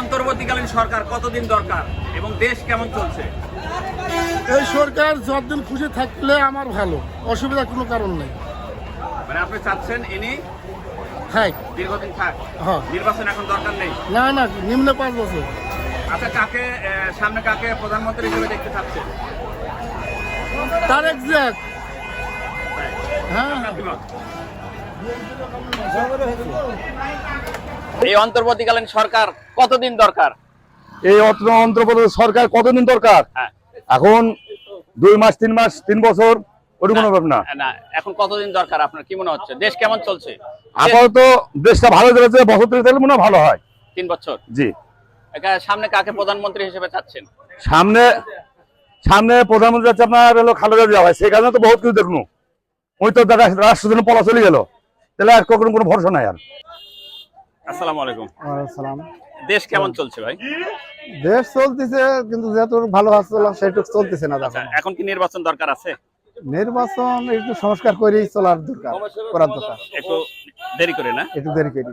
অন্তর্বর্তীকালীন সরকার কতদিন দরকার এবং দেশ কেমন চলছে? এই সরকার যতদিন খুশি থাকলে আমার ভালো অসুবিধা কোনো কারণ নেই। মানে আপনি চাচ্ছেন ইনি হ্যাঁ। দীর্ঘদিন থাক। হ্যাঁ। নির্বাচন এখন দরকার নেই? না না নিম্নে পাঁচ বছর। আচ্ছা কাকে সামনে কাকে প্রধানমন্ত্রী হিসেবে দেখতে চাচ্ছেন? তার এক্সাক্ট হ্যাঁ। মত? এই অন্তর্বর্তীকালীন সরকার কতদিন দরকার? এই অন্ধ্রপ্রদেশ সরকার কতদিন দরকার? হ্যাঁ। এখন দুই মাস তিন মাস তিন বছর ওটি কোনো ব্যাপার না। না এখন কতদিন দরকার আপনার? কি মনে হচ্ছে? দেশ কেমন চলছে? আপাতত দেশটা ভালো চলেছে বছর থেকে থাকলে মনে ভালো হয়। তিন বছর? জি। সামনে কাকে প্রধানমন্ত্রী হিসেবে চাচ্ছেন? সামনে সামনে প্রধানমন্ত্রী আছে আপনার হলো খালেদা জিয়া ভাই। সেই কারণে তো বহুত কিছু দেখুন। ওই তো পলা চলে গেল। তাহলে আর কখনো কোনো ভরসা নাই আর। আসসালামু আলাইকুম। সালাম দেশ কেমন চলছে ভাই? দেশ চলতেছে কিন্তু যেহেতু ভালো আসছিল সেটুকু চলতেছে না আচ্ছা, দেখো। এখন কি নির্বাচন দরকার আছে? নির্বাচন একটু সংস্কার করেই চলার দরকার করার দরকার। একটু দেরি করে না? একটু দেরি করি।